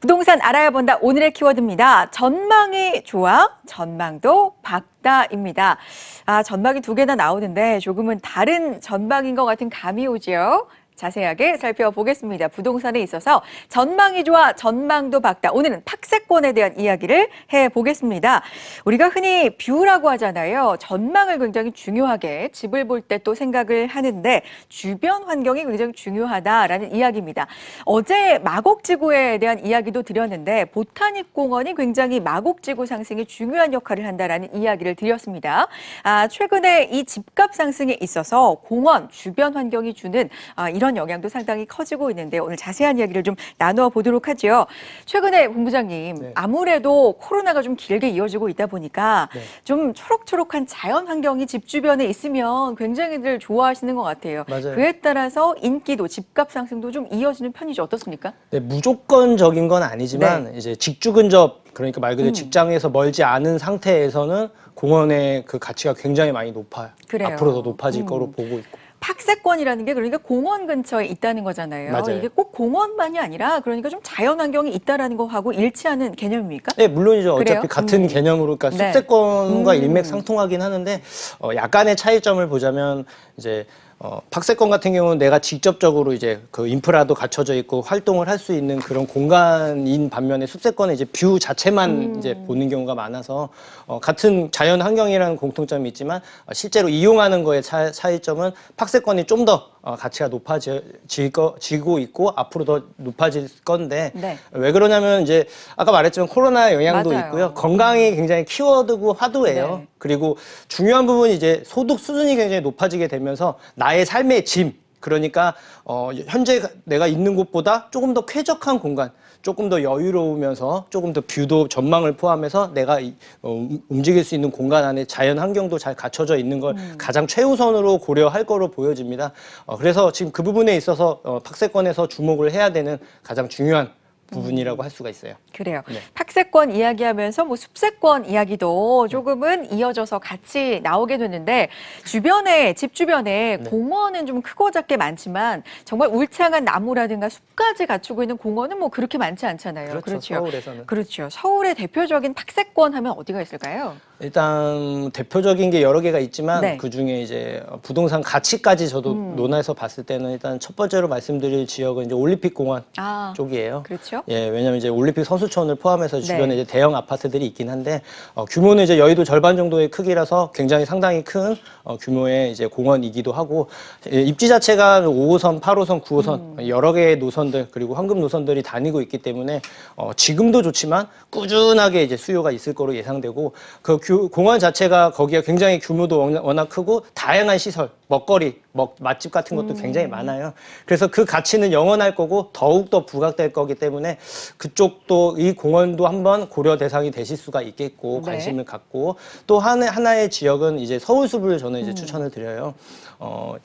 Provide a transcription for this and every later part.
부동산 알아야 본다 오늘의 키워드입니다. 전망이 좋아, 전망도 박다입니다. 아, 전망이 두 개나 나오는데 조금은 다른 전망인 것 같은 감이 오지요. 자세하게 살펴보겠습니다. 부동산에 있어서 전망이 좋아, 전망도 박다. 오늘은 탁세권에 대한 이야기를 해보겠습니다. 우리가 흔히 뷰라고 하잖아요. 전망을 굉장히 중요하게 집을 볼 때 또 생각을 하는데 주변 환경이 굉장히 중요하다라는 이야기입니다. 어제 마곡지구에 대한 이야기도 드렸는데 보타닉 공원이 굉장히 마곡지구 상승에 중요한 역할을 한다라는 이야기를 드렸습니다. 아, 최근에 이 집값 상승에 있어서 공원 주변 환경이 주는 아, 이런 영향도 상당히 커지고 있는데 오늘 자세한 이야기를 좀 나누어 보도록 하죠. 최근에 본부장님 네. 아무래도 코로나가 좀 길게 이어지고 있다 보니까 네. 좀 초록초록한 자연 환경이 집 주변에 있으면 굉장히들 좋아하시는 것 같아요. 맞아요. 그에 따라서 인기도 집값 상승도 좀 이어지는 편이죠. 어떻습니까? 네, 무조건적인 건 아니지만 이제 직주 근접 그러니까 말 그대로 네. 음. 직장에서 멀지 않은 상태에서는 공원의 그 가치가 굉장히 많이 높아요. 그래요. 앞으로 더 높아질 음. 거로 보고 있고. 팍세권이라는 게 그러니까 공원 근처에 있다는 거잖아요. 맞아요. 이게 꼭 공원만이 아니라 그러니까 좀 자연 환경이 있다라는 거하고 일치하는 개념입니까? 네, 물론이죠. 그래요? 어차피 같은 음. 개념으로 그러니까 네. 숲세권과 음. 일맥상통하긴 하는데 어, 약간의 차이점을 보자면 이제 어, 팍세권 같은 경우는 내가 직접적으로 이제 그 인프라도 갖춰져 있고 활동을 할 수 있는 그런 공간인 반면에 숲세권은 이제 뷰 자체만 음. 이제 보는 경우가 많아서 어, 같은 자연 환경이라는 공통점이 있지만 어, 실제로 이용하는 거의 차, 차이점은 팍세권이 좀 더 어, 가치가 높아지고 있고 앞으로 더 높아질 건데 네. 왜 그러냐면 이제 아까 말했지만 코로나 영향도 맞아요. 있고요. 건강이 굉장히 키워드고 화두예요. 네. 그리고 중요한 부분이 이제 소득 수준이 굉장히 높아지게 되면서 나의 삶의 짐 그러니까 어 현재 내가 있는 곳보다 조금 더 쾌적한 공간 조금 더 여유로우면서 조금 더 뷰도 전망을 포함해서 내가 이- 어, 움- 움직일 수 있는 공간 안에 자연 환경도 잘 갖춰져 있는 걸 음. 가장 최우선으로 고려할 거로 보여집니다. 어, 그래서 지금 그 부분에 있어서 어, 팍세권에서 주목을 해야 되는 가장 중요한 부분이라고 할 수가 있어요. 그래요. 네. 탁세권 이야기하면서 뭐 숲세권 이야기도 조금은 이어져서 같이 나오게 되는데 주변에 집 주변에 네. 공원은 좀 크고 작게 많지만 정말 울창한 나무라든가 숲까지 갖추고 있는 공원은 뭐 그렇게 많지 않잖아요. 그렇죠. 서울에서는. 그렇죠. 서울의 대표적인 탁세권 하면 어디가 있을까요? 일단 대표적인 게 여러 개가 있지만 네. 그 중에 이제 부동산 가치까지 저도 음. 논해서 봤을 때는 일단 첫 번째로 말씀드릴 지역은 이제 올림픽 공원 아, 쪽이에요. 그렇죠. 예, 왜냐면 이제 올림픽 선수촌을 포함해서 주변에 네. 이제 대형 아파트들이 있긴 한데 어, 규모는 이제 여의도 절반 정도의 크기라서 굉장히 상당히 큰 어, 규모의 이제 공원이기도 하고 예, 입지 자체가 5호선, 8호선, 9호선 음. 여러 개의 노선들 그리고 황금 노선들이 다니고 있기 때문에 어, 지금도 좋지만 꾸준하게 이제 수요가 있을 거로 예상되고 그 규- 공원 자체가 거기가 굉장히 규모도 워낙, 크고 다양한 시설, 먹거리, 먹, 맛집 같은 것도 굉장히 많아요. 그래서 그 가치는 영원할 거고 더욱 더 부각될 거기 때문에 그쪽도 이 공원도 한번 고려 대상이 되실 수가 있겠고 네. 관심을 갖고 또 하나, 하나의 지역은 이제 서울숲을 저는 이제 추천을 드려요. 어,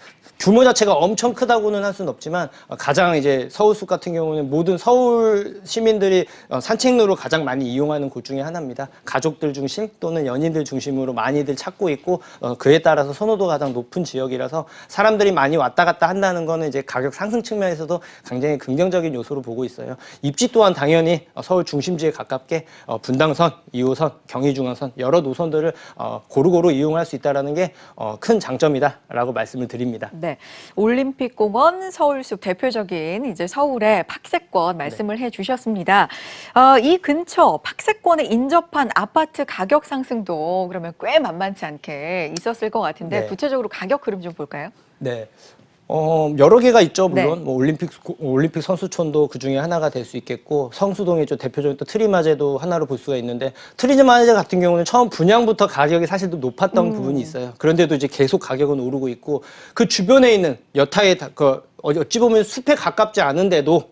규모 자체가 엄청 크다고는 할 수는 없지만 어, 가장 이제 서울숲 같은 경우는 모든 서울 시민들이 어, 산책로로 가장 많이 이용하는 곳 중에 하나입니다. 가족들 중심 또는 연인들 중심으로 많이들 찾고 있고 어, 그에 따라서 선호도가 가장 높은 지역이라서 사람들이 많이 왔다 갔다 한다는 거는 이제 가격 상승 측면에서도 굉장히 긍정적인 요소로 보고 있어요. 입지 또한 당연히 어, 서울 중심지에 가깝게 어, 분당선, 2호선, 경의중앙선 여러 노선들을 어, 고루고루 이용할 수 있다는 게큰 장점이다라고 말씀을 드립니다. 네. 올림픽 공원 서울숲 대표적인 이제 서울의 팍세권 말씀을 해 주셨습니다. 어, 이 근처 팍세권에 인접한 아파트 가격 상승도 그러면 꽤 만만치 않게 있었을 것 같은데 네. 구체적으로 가격 흐름 좀 볼까요? 네. 어, 여러 개가 있죠, 물론. 네. 뭐 올림픽, 올림픽 선수촌도 그 중에 하나가 될 수 있겠고, 성수동의 좀 대표적인 또 트리마제도 하나로 볼 수가 있는데, 트리마제 같은 경우는 처음 분양부터 가격이 사실 좀 높았던 음. 부분이 있어요. 그런데도 이제 계속 가격은 오르고 있고, 그 주변에 있는 여타의, 다- 그, 어찌 보면 숲에 가깝지 않은데도,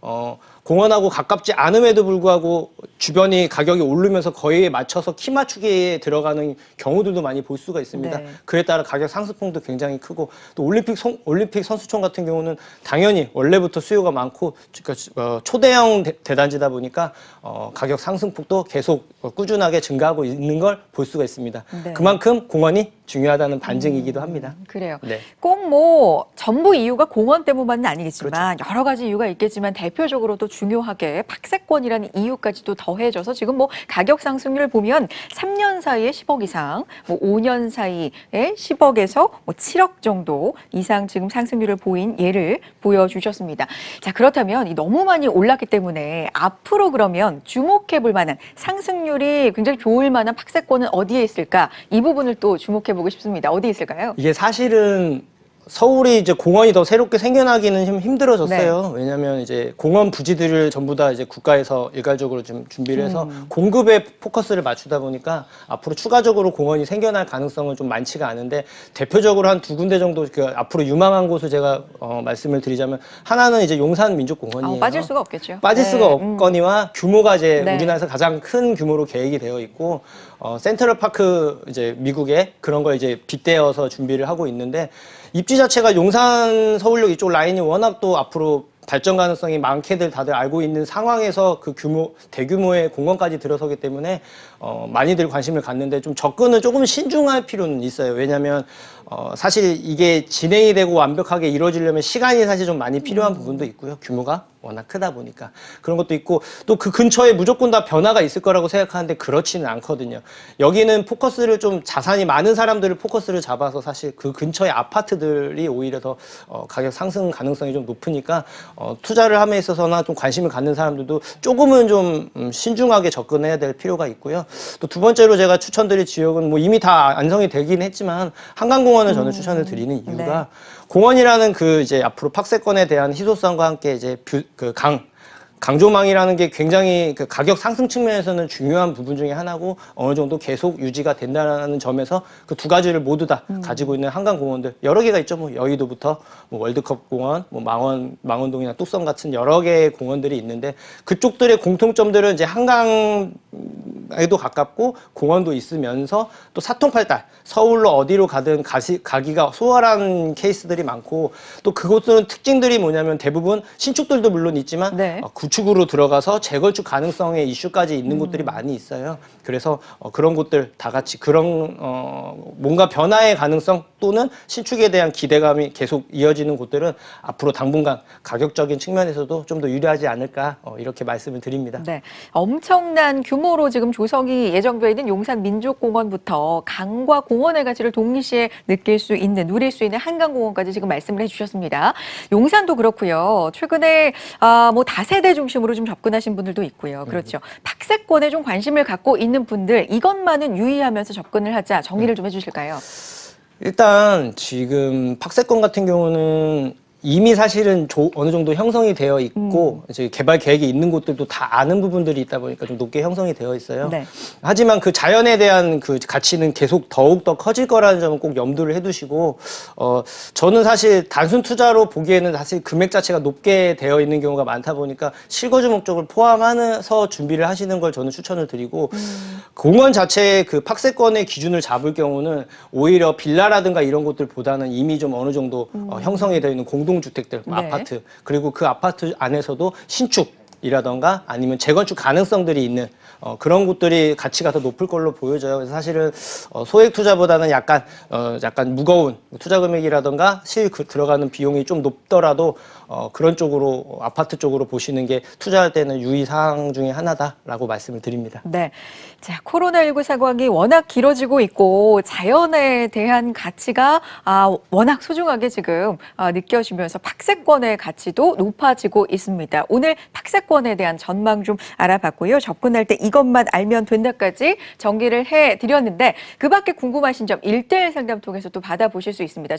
어, 공원하고 가깝지 않음에도 불구하고 주변이 가격이 오르면서 거기에 맞춰서 키 맞추기에 들어가는 경우들도 많이 볼 수가 있습니다. 네. 그에 따라 가격 상승폭도 굉장히 크고 또 올림픽 선, 올림픽 선수촌 같은 경우는 당연히 원래부터 수요가 많고 그러니까 어, 초대형 대, 단지다 보니까 어, 가격 상승폭도 계속 어, 꾸준하게 증가하고 있는 걸 볼 수가 있습니다. 네. 그만큼 공원이 중요하다는 반증이기도 합니다. 그래요. 네. 꼭뭐 전부 이유가 공원 때문만은 아니겠지만 그렇죠. 여러 가지 이유가 있겠지만 대표적으로도 중요하게 박세권이라는 이유까지도 더해져서 지금 뭐 가격 상승률 보면 3년 사이에 10억 이상, 뭐 5년 사이에 10억에서 뭐 7억 정도 이상 지금 상승률을 보인 예를 보여주셨습니다. 자 그렇다면 이 너무 많이 올랐기 때문에 앞으로 그러면 주목해 볼 만한 상승률이 굉장히 좋을 만한 박세권은 어디에 있을까? 이 부분을 또 주목해 보고 싶습니다. 어디 있을까요? 이게 사실은 서울이 이제 공원이 더 새롭게 생겨나기는 좀 힘들어졌어요. 왜냐하면 이제 공원 부지들을 전부 다 이제 국가에서 일괄적으로 좀 준비를 해서 공급에 포커스를 맞추다 보니까 앞으로 추가적으로 공원이 생겨날 가능성은 좀 많지가 않은데 대표적으로 한 두 군데 정도 그 앞으로 유망한 곳을 제가 어, 말씀을 드리자면 하나는 이제 용산 민족공원이에요. 아, 빠질 수가 없겠죠. 빠질 네, 수가 음. 없거니와 규모가 이제 네. 우리나라에서 가장 큰 규모로 계획이 되어 있고 어, 센트럴 파크 이제 미국에 그런 걸 이제 빗대어서 준비를 하고 있는데 입지 자체가 용산 서울역 이쪽 라인이 워낙 또 앞으로 발전 가능성이 많게들 다들 알고 있는 상황에서 그 규모 대규모의 공원까지 들어서기 때문에 어, 많이들 관심을 갖는데 좀 접근은 조금 신중할 필요는 있어요. 왜냐하면 어, 사실 이게 진행이 되고 완벽하게 이루어지려면 시간이 사실 좀 많이 필요한 부분도 있고요. 규모가 워낙 크다 보니까 그런 것도 있고 또 그 근처에 무조건 다 변화가 있을 거라고 생각하는데 그렇지는 않거든요. 여기는 포커스를 좀 자산이 많은 사람들을 포커스를 잡아서 사실 그 근처의 아파트들이 오히려 더 어, 가격 상승 가능성이 좀 높으니까 어, 투자를 함에 있어서나 좀 관심을 갖는 사람들도 조금은 좀 음, 신중하게 접근해야 될 필요가 있고요. 또 두 번째로 제가 추천드릴 지역은 뭐 이미 다 안성이 되긴 했지만 한강공원을 저는 추천을 드리는 이유가 공원이라는 그 이제 앞으로 팍세권에 대한 희소성과 함께 이제 그 강 강조망이라는 게 굉장히 그 가격 상승 측면에서는 중요한 부분 중에 하나고 어느 정도 계속 유지가 된다는 점에서 그 두 가지를 모두 다 가지고 있는 한강 공원들 여러 개가 있죠. 뭐 여의도부터 뭐 월드컵 공원, 뭐 망원 망원동이나 뚝섬 같은 여러 개의 공원들이 있는데 그쪽들의 공통점들은 이제 한강 에도 가깝고 공원도 있으면서 또 사통팔달 서울로 어디로 가든 가시, 가기가 수월한 케이스들이 많고 또 그곳은 특징들이 뭐냐면 대부분 신축들도 물론 있지만 네. 어, 구축으로 들어가서 재건축 가능성의 이슈까지 있는 곳들이 많이 있어요. 그래서 어, 그런 곳들 다 같이 그런 어, 뭔가 변화의 가능성 또는 신축에 대한 기대감이 계속 이어지는 곳들은 앞으로 당분간 가격적인 측면에서도 좀 더 유리하지 않을까 어, 이렇게 말씀을 드립니다. 네. 엄청난 규모로 지금 조성이 예정되어 있는 용산 민족공원부터 강과 공원의 가치를 동시에 느낄 수 있는, 누릴 수 있는 한강공원까지 지금 말씀을 해주셨습니다. 용산도 그렇고요. 최근에 아, 뭐 다세대 중심으로 좀 접근하신 분들도 있고요. 그렇죠. 박세권에 좀 관심을 갖고 있는 분들 이것만은 유의하면서 접근을 하자 정리를 좀 해주실까요? 일단 지금 팍세권 같은 경우는 이미 사실은 조- 어느 정도 형성이 되어 있고 이제 개발 계획이 있는 곳들도 다 아는 부분들이 있다 보니까 좀 높게 형성이 되어 있어요. 네. 하지만 그 자연에 대한 그 가치는 계속 더욱 더 커질 거라는 점은 꼭 염두를 해두시고 어 저는 사실 단순 투자로 보기에는 사실 금액 자체가 높게 되어 있는 경우가 많다 보니까 실거주 목적을 포함하면서 준비를 하시는 걸 저는 추천을 드리고 공원 자체의 그 팍세권의 기준을 잡을 경우는 오히려 빌라라든가 이런 곳들보다는 이미 좀 어느 정도 어, 형성이 되어 있는 공동 주택들, 뭐 네. 아파트 그리고 그 아파트 안에서도 신축 이라던가 아니면 재건축 가능성들이 있는 어, 그런 곳들이 가치가 더 높을 걸로 보여져요. 그래서 사실은 어, 소액 투자보다는 약간 어, 약간 무거운 투자 금액이라던가 실 그- 들어가는 비용이 좀 높더라도 어, 그런 쪽으로 어, 아파트 쪽으로 보시는 게 투자할 때는 유의 사항 중에 하나다라고 말씀을 드립니다. 네. 자, 코로나19 상황이 워낙 길어지고 있고 자연에 대한 가치가 아, 워낙 소중하게 지금 아, 느껴지면서 박세권의 가치도 높아지고 있습니다. 오늘 박세권에 대한 전망 좀 알아봤고요. 접근할 때 이것만 알면 된다까지 정리를 해 드렸는데 그 밖에 궁금하신 점 1대1 상담 통해서 또 받아보실 수 있습니다.